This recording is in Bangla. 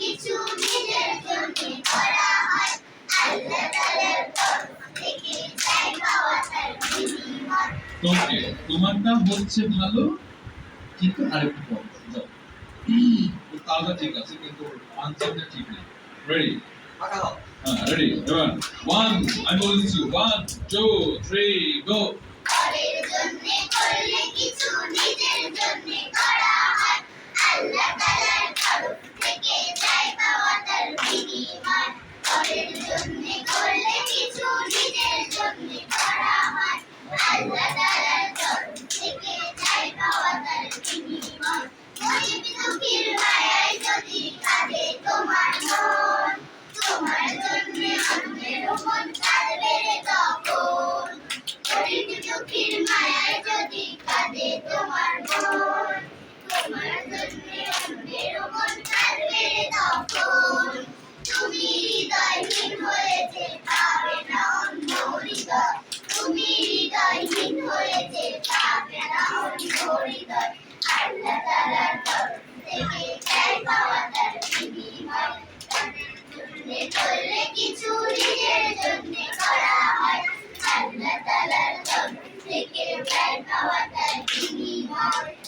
কিছু নিজের জন্য করা হয়। আল্লাহ তাআলার তরফ থেকে চাই পাওয়া তার বিনিময়। ওকে তোমারটা হচ্ছে ভালো কিন্তু আরেকটু কম তালটা ঠিক আছে কিন্তু আনসারটা ঠিক নেই। রেডি দাও হ্যাঁ রেডি এবার ওয়ান আমি বলে দিচ্ছি ওয়ান টু থ্রি গো পরের জন্য করলে কিছু নিজের জন্য করা হয়। আল্লাহ তাআলার তরফ থেকে I'm gonna Thank you.